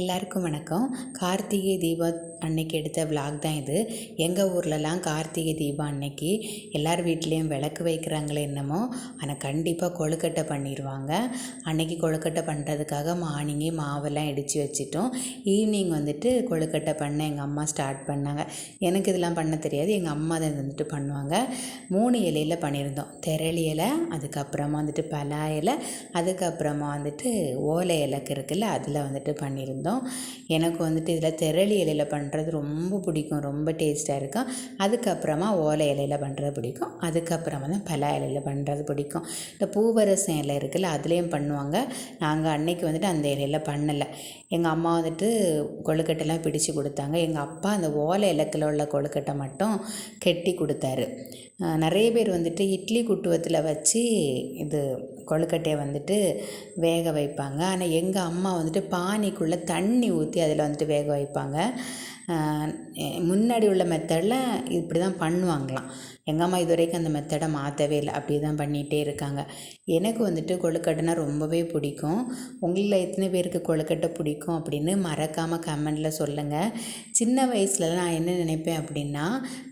எல்லாருக்கும் வணக்கம். கார்த்திகை தீபம் அன்னைக்கு எடுத்த விளாக் தான் இது. எங்கள் ஊர்லலாம் கார்த்திகை தீபம் அன்னைக்கு எல்லார் வீட்லேயும் விளக்கு வைக்கிறாங்களே என்னமோ ஆனால் கண்டிப்பாக கொழுக்கட்டை பண்ணிடுவாங்க அன்னைக்கு கொழுக்கட்டை பண்ணுறதுக்காக மார்னிங்கே மாவெல்லாம் இடித்து வச்சுட்டோம். ஈவினிங் வந்துட்டு கொழுக்கட்டை பண்ண எங்கள் அம்மா ஸ்டார்ட் பண்ணாங்க. எனக்கு இதெல்லாம் பண்ண தெரியாது எங்கள் அம்மா தான் வந்துட்டு பண்ணுவாங்க. மூணு இலையில் பண்ணியிருந்தோம் திரளி இலை அதுக்கப்புறமா வந்துட்டு பலா இலை அதுக்கப்புறமா வந்துட்டு ஓலை இலக்கு இருக்குல்ல அதில் வந்துட்டு பண்ணியிருந்தோம் எனக்கு வந்துட்டு இதில் திரளி இலையில் பண்ணுறது ரொம்ப பிடிக்கும். ரொம்ப டேஸ்ட்டாக இருக்கும் அதுக்கப்புறமா ஓலை இலையில் பண்ணுறது பிடிக்கும். அதுக்கப்புறமா தான் பலா இலையில் பண்ணுறது பிடிக்கும். இந்த பூவரசம் இலை இருக்குல்ல அதுலேயும் பண்ணுவாங்க. நாங்கள் அன்னைக்கு வந்துட்டு அந்த இலையில் பண்ணலை. எங்கள் அம்மா வந்துட்டு கொழுக்கட்டைலாம் பிடிச்சு கொடுத்தாங்க. எங்கள் அப்பா அந்த ஓலை இலக்கில் உள்ள கொழுக்கட்டை மட்டும் கெட்டி கொடுத்தாரு. நிறைய பேர் வந்துட்டு இட்லி குட்டுவத்தில் வச்சு இது கொழுக்கட்டையை வந்துட்டு வேக வைப்பாங்க. ஆனால் எங்கள் அம்மா வந்துட்டு பானிக்குள்ளே தண்ணி ஊற்றி அதில் வந்துட்டு வேக வைப்பாங்க. முன்னாடி உள்ள மெத்தடில் இப்படி தான் பண்ணுவாங்களாம். எங்கள் அம்மா இது வரைக்கும் அந்த மெத்தடை மாற்றவே இல்லை. அப்படி தான் பண்ணிகிட்டே இருக்காங்க. எனக்கு வந்துட்டு கொழுக்கட்டைனா ரொம்பவே பிடிக்கும். உங்களில் எத்தனை பேருக்கு கொழுக்கட்டை பிடிக்கும் அப்படின்னு மறக்காமல் கமெண்டில் சொல்லுங்கள் சின்ன வயசுலலாம் நான் என்ன நினைப்பேன் அப்படின்னா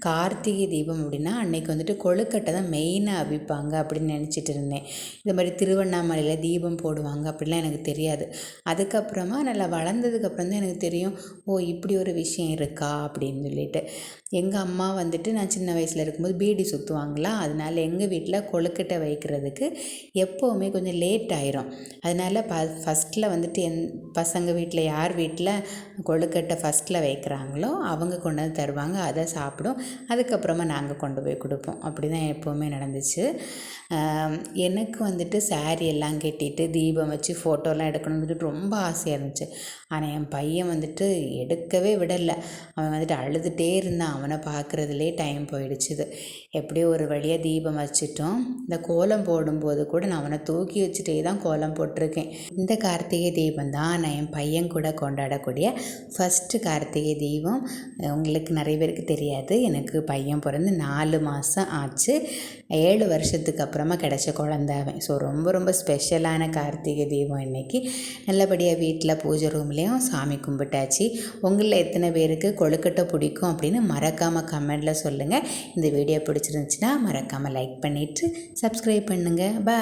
கார்த்திகை தீபம் அப்படின்னா அன்றைக்கி வந்துட்டு கொழுக்கட்டை தான் மெயினாக அவிப்பாங்க அப்படின்னு நினச்சிட்டு இருந்தேன். இது மாதிரி திருவண்ணாமலையில் தீபம் போடுவாங்க அப்படிலாம் எனக்கு தெரியாது. அதுக்கப்புறமா நல்லா வளர்ந்ததுக்கப்புறம் தான் எனக்கு தெரியும். ஓ இப்படி ஒரு விஷயம் இருக்கா அப்படின்னு சொல்லிட்டு. எங்கள் அம்மா வந்துட்டு நான் சின்ன வயசில் இருக்கும்போது பீடி சுற்றுவாங்களா அதனால எங்கள் வீட்டில் கொழுக்கட்டை வைக்கிறதுக்கு எப்போவுமே கொஞ்சம் லேட் ஆயிரும். அதனால ப ஃபஸ்ட்டில் வந்துட்டு என் பசங்க வீட்டில் யார் வீட்டில் கொழுக்கட்டை ஃபஸ்ட்டில் வைக்கிறாங்களோ அவங்க கொண்டு வந்து தருவாங்க. அதை சாப்பிடும். அதுக்கப்புறமா நாங்கள் கொண்டு போய் கொடுப்போம். அப்படி தான் எப்போவுமே நடந்துச்சு. எனக்கு வந்துட்டு சாரீ எல்லாம் கட்டிட்டு தீபம் வச்சு ஃபோட்டோலாம் எடுக்கணும்னு ரொம்ப ஆசையாக இருந்துச்சு. ஆனால் என் பையன் வந்துட்டு எடுக்கவே விடலை. அவன் வந்துட்டு அழுதுகிட்டே இருந்தான். அவனை பார்க்குறதுலே டைம் போயிடுச்சுது. எப்படியோ ஒரு வழியாக தீபம் வச்சுட்டோம். இந்த கோலம் போடும்போது கூட நான் அவனை தூக்கி வச்சுட்டே தான் கோலம் போட்டிருக்கேன். இந்த கார்த்திகை தீபம் தான் நான் என் பையன் கூட கொண்டாடக்கூடிய ஃபஸ்ட்டு கார்த்திகை தீபம். உங்களுக்கு நிறைய பேருக்கு தெரியாது. எனக்கு பையன் பிறந்து நாலு மாதம் ஆச்சு. ஏழு வருஷத்துக்கு அப்புறமா கிடச்ச குழந்த அவன். ஸோ ரொம்ப ரொம்ப ஸ்பெஷலான கார்த்திகை தீபம் இன்னைக்கு. நல்லபடியாக வீட்டில் பூஜை ரூம்லேயும் சாமி கும்பிட்டாச்சு. உங்களில் எத்தனை பேருக்கு கொழுக்கட்டை பிடிக்கும் அப்படின்னு மறக்காமல் கமெண்டில் சொல்லுங்கள் இந்த வீடியோ பிடிச்சிருந்துச்சுன்னா மறக்காமல் லைக் பண்ணிவிட்டு சப்ஸ்கிரைப் பண்ணுங்கள் பாய்